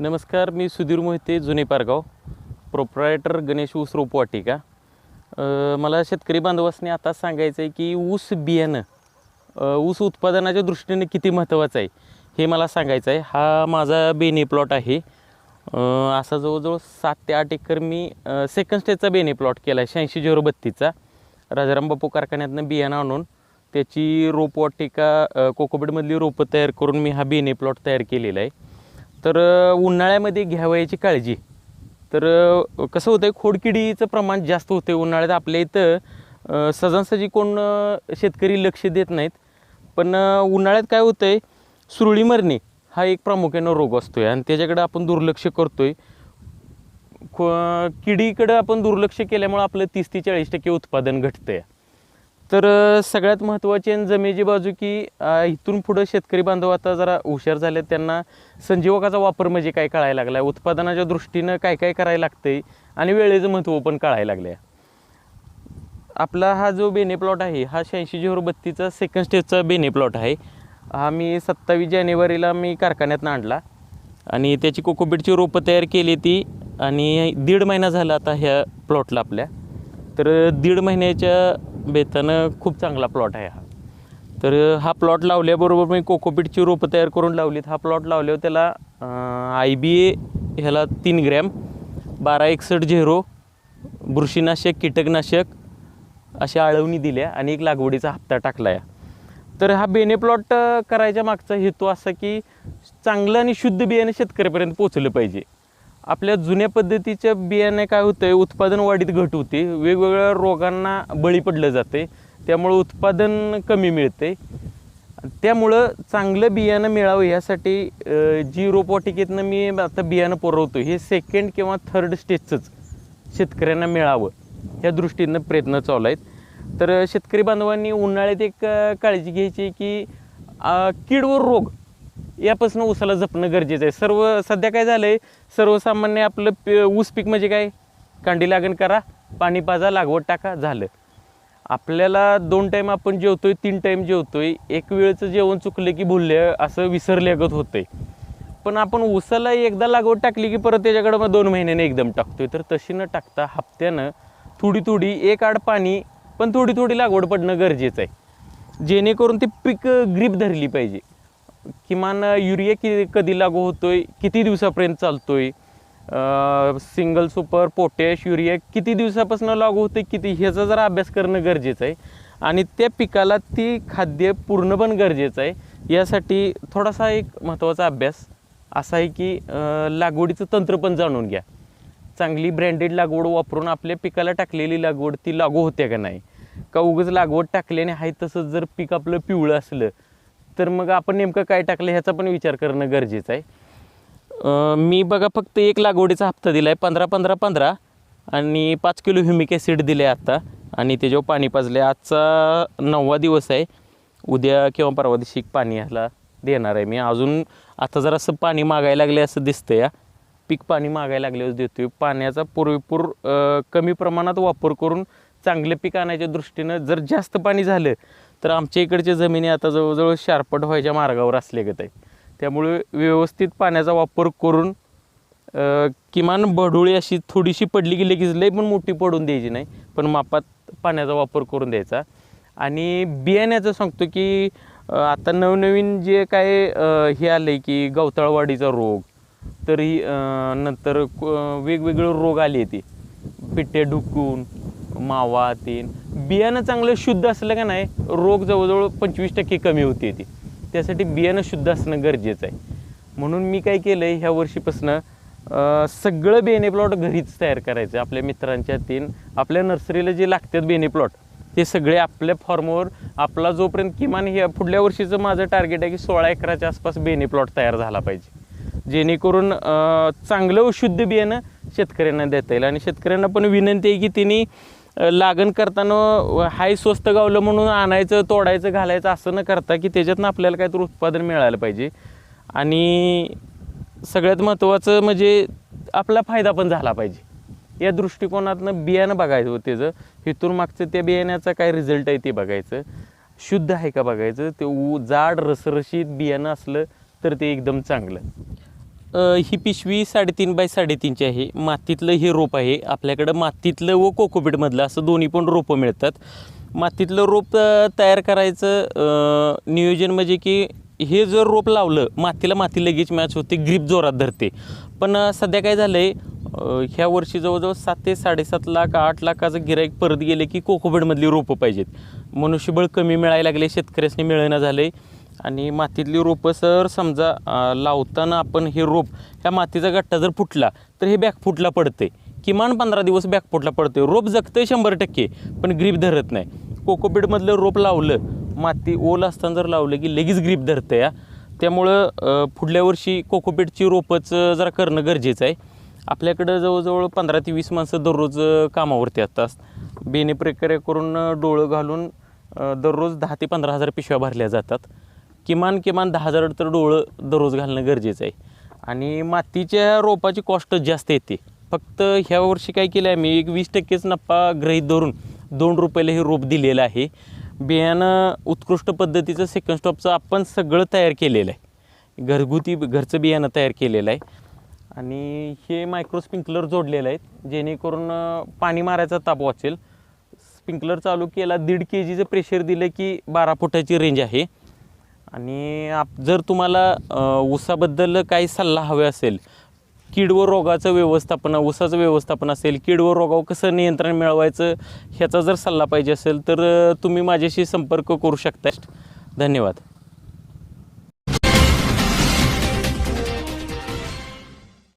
नमस्कार मी सुधीर मोहिते जुने पारगाव. प्रोप्रायटर गणेश ऊस रोपवाटिका. मला शेतकरी बांधवासनी आता सांगायचं आहे की ऊस बियाणं ऊस उत्पादनाच्या दृष्टीने किती महत्त्वाचं आहे हे मला सांगायचं आहे हा माझा बेनी प्लॉट आहे. असा जवळजवळ सात ते आठ एकर मी सेकंड स्टेजचा बेनी प्लॉट केला आहे शहाऐंशी झिरो बत्तीसचा. राजाराम बापू कारखान्यातनं बियाणं आणून त्याची रोपवाटिका कोकोबेडमधली रोपं तयार करून मी हा बेनी प्लॉट तयार केलेला आहे. तर उन्हाळ्यामध्ये घ्यावयाची काळजी. तर कसं होतं आहे खोडकिडीचं प्रमाण जास्त होतं आहे उन्हाळ्यात. आपल्या इथं अ, कोण शेतकरी लक्ष देत नाहीत. पण उन्हाळ्यात काय होतं आहे सुरळी मरणे हा एक प्रामुख्यानं रोग असतो आहे आणि त्याच्याकडे आपण दुर्लक्ष करतो आहे खो किडीकडं आपण दुर्लक्ष केल्यामुळं आपलं तीस ते चाळीस टक्के उत्पादन घटतं आहे तर सगळ्यात महत्त्वाची आणि जमेची बाजू की इथून पुढं शेतकरी बांधव आता जरा हुशार झाले त्यांना संजीवकाचा वापर म्हणजे काय कळायला लागला आहे उत्पादनाच्या दृष्टीनं काय काय करायला लागतंय? आणि वेळेचं महत्त्व पण कळायला लागलं आहे आपला हा जो बेने प्लॉट आहे हा शहाऐंशी झिरो बत्तीचा सेकंड स्टेजचा बेने प्लॉट आहे. हा मी सत्तावीस जानेवारीला मी कारखान्यातनं आणला. आणि त्याची कोकोबीटची रोपं तयार केली ती आणि दीड महिना झाला आता ह्या प्लॉटला आपल्या. तर दीड महिन्याच्या बेतानं खूप चांगला प्लॉट आहे हा. तर हा प्लॉट लावल्याबरोबर मी कोकोपीटची रोपं तयार करून लावलीत. हा प्लॉट लावल्यावर त्याला आय बी ए ह्याला तीन ग्रॅम बारा एकसष्ट झेरो बुरशीनाशक कीटकनाशक अशा आळवणी दिल्या आणि एक लागवडीचा हप्ता टाकला आहे तर हा बेने प्लॉट करायच्या मागचा हेतू असा की चांगलं आणि शुद्ध बियाणं शेतकऱ्यापर्यंत पोचलं पाहिजे. आपल्या जुन्या पद्धतीच्या बियाणे काय होतं आहे उत्पादन वाढीत घट होते. वेगवेगळ्या रोगांना बळी पडलं जाते त्यामुळं उत्पादन कमी मिळते त्यामुळं चांगलं बियाणं मिळावं यासाठी जी रोपवाटिकेतनं मी आता बियाणं पुरवतो हे सेकंड किंवा थर्ड स्टेजचंच शेतकऱ्यांना मिळावं. ह्या दृष्टीनं प्रयत्न चालू आहेत. तर शेतकरी बांधवांनी उन्हाळ्यात एक काळजी घ्यायची की किड कीड व रोग यापासून ऊसाला जपणं गरजेचं आहे. सर्व सध्या काय झालं आहे सर्वसामान्य आपलं प ऊस पीक म्हणजे काय? कांडी लागण करा पाणी पाजा लागवड टाका झालं. आपल्याला दोन टाईम आपण जेवतोय तीन टाईम जेवतोय एक वेळचं जेवण चुकलं की भुलले असं विसरल्यागत आहे पण आपण ऊसाला एकदा लागवड टाकली की परत त्याच्याकडं मग दोन महिन्याने एकदम टाकतोय. तर तशी न टाकता हप्त्यानं थोडी थोडी एक आड पाणी पण थोडी थोडी लागवड पडणं गरजेचं आहे. जेणेकरून ते पीक ग्रीप धरली पाहिजे. किमान युरिया कि कधी लागू होतोय? किती दिवसापर्यंत चालतोय? सिंगल सुपर पोटॅश युरिया किती दिवसापासून लागू होते किती? ह्याचा जरा अभ्यास करणं गरजेचं आहे. आणि त्या पिकाला ती खाद्य पूर्ण पण गरजेचं आहे. यासाठी थोडासा एक महत्त्वाचा अभ्यास असा आहे की लागवडीचं तंत्र पण जाणून घ्या. चांगली ब्रँडेड लागवड वापरून आपल्या पिकाला टाकलेली लागवड ती लागू होते का नाही? का उगच लागवड टाकल्याने आहे तसंच जर पीक आपलं पिवळं असलं तर मग आपण नेमकं काय टाकलं ह्याचा पण विचार करणं गरजेचं आहे. मी बघा फक्त एक लागवडीचा हप्ता दिला आहे पंधरा पंधरा पंधरा आणि पाच किलो ह्युमिक ॲसिड दिले आत्ता आणि त्याच्यावर पाणी पाजले आजचा नववा दिवस आहे. उद्या किंवा परवा दिवशी पाणी ह्याला देणार आहे मी. अजून आता जर असं पाणी मागायला लागले असं दिसतं या पीक पाणी मागायला लागल्यावर देतोय. पाण्याचा पुरेपूर कमी प्रमाणात वापर करून चांगलं पीक आणायच्या दृष्टीनं जर जास्त पाणी झालं तर आमच्या इकडच्या जमिनी आता जवळजवळ शारपट व्हायच्या मार्गावर असल्यागत आहे त्यामुळे व्यवस्थित पाण्याचा वापर करून किमान बढोळी अशी थोडीशी पडली की लगेच लई पण मोठी पडून द्यायची नाही पण मापात पाण्याचा वापर करून द्यायचा. आणि बियाण्याचं सांगतो की आता नवनवीन जे काय हे आलं आहे की गवताळवाडीचा रोग तरी नंतर क- वेगवेगळे रोग आले ते. पिट्टे ढुकून मावा तीन. बियाणं चांगलं शुद्ध असलं का नाही रोग जवळजवळ पंचवीस टक्के कमी होते ती. त्यासाठी बियाणं शुद्ध असणं गरजेचं आहे. म्हणून मी काय केलं आहे ह्या वर्षीपासनं सगळं बेने प्लॉट घरीच तयार करायचं. आपल्या मित्रांच्या तीन आपल्या नर्सरीला जे लागतात बेने प्लॉट ते सगळे आपल्या फॉर्मवर आपला जोपर्यंत किमान हे पुढल्या वर्षीचं माझं टार्गेट आहे की सोळा एकराच्या आसपास बेने प्लॉट तयार झाला पाहिजे. जेणेकरून चांगलं व शुद्ध बियाणं शेतकऱ्यांना देता येईल. आणि शेतकऱ्यांना पण विनंती आहे की त्यांनी लागण करताना हाय स्वस्त गावलं म्हणून आणायचं तोडायचं घालायचं असं न करता की त्याच्यातनं आपल्याला काहीतरी उत्पादन मिळालं पाहिजे. आणि सगळ्यात महत्त्वाचं म्हणजे आपला फायदा पण झाला पाहिजे. या दृष्टिकोनातनं बियाणं बघायचं होतं त्याचं. इथून मागचं त्या बियाण्याचा काय रिझल्ट आहे ते बघायचं. शुद्ध आहे का बघायचं. ते ऊ जाड रसरशीत बियाणं असलं तर ते एकदम चांगलं. ही पिशवी साडेतीन बाय साडेतीनची आहे. मातीतलं हे रोप आहे. आपल्याकडं मातीतलं व कोकोपीटमधलं असं दोन्ही पण रोपं मिळतात. मातीतलं रोप तयार करायचं नियोजन म्हणजे की हे जर रोप लावलं मातीला माती लगेच मॅच होते ग्रीप जोरात धरते. पण सध्या काय झालं आहे ह्या वर्षी जवळजवळ सात ते साडेसात लाख आठ लाखाचं गिराईक परत गेले की कोकोबेडमधली रोपं पाहिजेत. मनुष्यबळ कमी मिळायला लागले शेतकऱ्यासनी मिळणं झालं आहे आणि मातीतली रोपं सर समजा लावताना आपण हे रोप ह्या मातीचा गट्टा जर फुटला तर हे बॅकफुटला पडते किमान पंधरा दिवस बॅकफुटला पडते रोप जगतंय शंभर टक्के पण ग्रीप धरत नाही. कोकोपीटमधलं रोप लावलं माती ओल असताना जर लावलं की लगेच ग्रीप धरतं या त्यामुळं पुढल्या वर्षी कोकोपीटची रोपंच जरा करणं गरजेचं आहे. आपल्याकडं जवळजवळ पंधरा ते वीस माणसं दररोज कामावरती असतात. बेने प्रक्रिया करून डोळं घालून दररोज दहा ते पंधरा हजार पिशव्या भरल्या जातात. किमान किमान दहा हजार तर डोळं दररोज घालणं गरजेचं आहे. आणि मातीच्या रोपाची कॉस्ट जास्त येते. फक्त ह्या वर्षी काय केलं आहे मी एक वीस टक्केच नफा गृहीत धरून दोन रुपयाला हे रोप दिलेलं आहे. बियाणं उत्कृष्ट पद्धतीचं सेकंड स्टॉपचं आपण सगळं तयार केलेलं आहे. घरगुती घरचं बियाणं तयार केलेलं आहे. आणि हे मायक्रो स्प्रिंकलर जोडलेलं आहेत जेणेकरून पाणी मारायचा ताप वाचेल. स्प्रिंकलर चालू केला दीड के जीचं प्रेशर दिलं की बारा फुटाची रेंज आहे. आणि आप जर तुम्हाला ऊसाबद्दल काही सल्ला हवे असेल कीड व रोगाचं व्यवस्थापन ऊसाचं व्यवस्थापन असेल कीड व रोगावर कसं नियंत्रण मिळवायचं ह्याचा जर सल्ला पाहिजे असेल तर तुम्ही माझ्याशी संपर्क करू शकता. धन्यवाद.